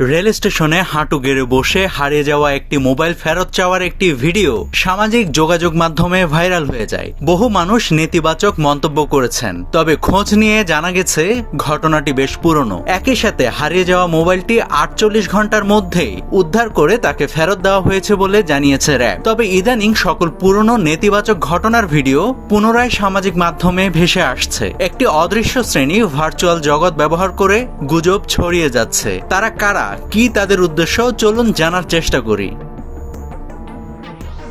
Rail স্টেশনে হাঁটু গেড়ে বসে হারিয়ে যাওয়া একটি মোবাইল ফেরত চাওয়ার একটি ভিডিও সামাজিক যোগাযোগ মাধ্যমে ভাইরাল হয়ে যায়। বহু মানুষ নেতিবাচক মন্তব্য করেছেন। তবে খোঁজ নিয়ে জানা গেছে, ঘটনাটি বেশ পুরনো। একই সাথে হারিয়ে যাওয়া মোবাইলটি আটচল্লিশ ঘণ্টার মধ্যেই উদ্ধার করে তাকে ফেরত দেওয়া হয়েছে বলে জানিয়েছে র্যাব। তবে ইদানিং সকল পুরনো নেতিবাচক ঘটনার ভিডিও পুনরায় সামাজিক মাধ্যমে ভেসে আসছে। একটি অদৃশ্য শ্রেণি ভার্চুয়াল জগৎ ব্যবহার করে গুজব ছড়িয়ে যাচ্ছে। তারা কারা? কি তাদের উদ্দেশ্য? চলুন জানার চেষ্টা করি।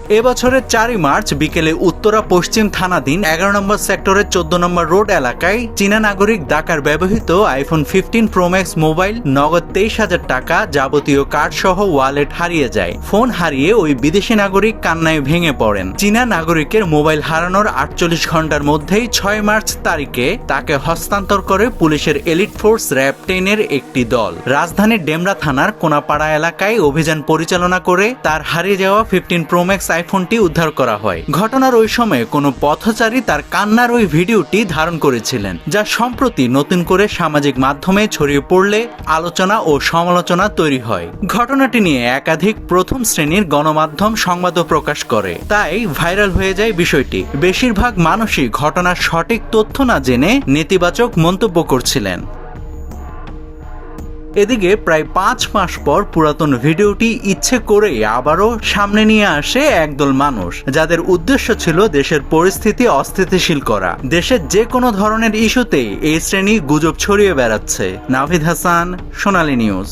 এবছরের চারই মার্চ বিকেলে উত্তরা পশ্চিম থানাধীন এগারো নম্বর সেক্টরের চোদ্দ নম্বর রোড এলাকায় চীনা নাগরিক ডাকার ব্যবহৃত আইফোন ফিফটিন প্রোম্যাক্স মোবাইল নগদ তেইশ হাজার টাকা যাবতীয় কার্ড সহ ওয়ালেট হারিয়ে যায়। ফোন হারিয়ে ওই বিদেশি নাগরিক কান্নায় ভেঙে পড়েন। চীনা নাগরিকের মোবাইল হারানোর আটচল্লিশ ঘণ্টার মধ্যেই ছয় মার্চ তারিখে তাকে হস্তান্তর করে পুলিশের এলিট ফোর্স র্যাব টেনের একটি দল। রাজধানীর ডেমরা থানার কোনাপাড়া এলাকায় অভিযান পরিচালনা করে তার হারিয়ে যাওয়া ফিফটিন প্রোম্যাক্স আইফোনটি উদ্ধার করা হয়। ঘটনার ওই সময়ে কোনো পথচারী তার কান্নার ওই ভিডিওটি ধারণ করেছিলেন, যা সম্প্রতি নতুন করে সামাজিক মাধ্যমে ছড়িয়ে পড়লে আলোচনা ও সমালোচনা তৈরি হয়। ঘটনাটি নিয়ে একাধিক প্রথম শ্রেণির গণমাধ্যম সংবাদও প্রকাশ করে। তাই ভাইরাল হয়ে যায় বিষয়টি। বেশিরভাগ মানুষই ঘটনার সঠিক তথ্য না জেনে নেতিবাচক মন্তব্য করছিলেন। এদিকে প্রায় পাঁচ মাস পর পুরাতন ভিডিওটি ইচ্ছে করে আবারও সামনে নিয়ে আসে একদল মানুষ, যাদের উদ্দেশ্য ছিল দেশের পরিস্থিতি অস্থিতিশীল করা। দেশের যে কোনো ধরনের ইস্যুতেই এই শ্রেণি গুজব ছড়িয়ে বেড়াচ্ছে। নাভিদ হাসান, সোনালী নিউজ।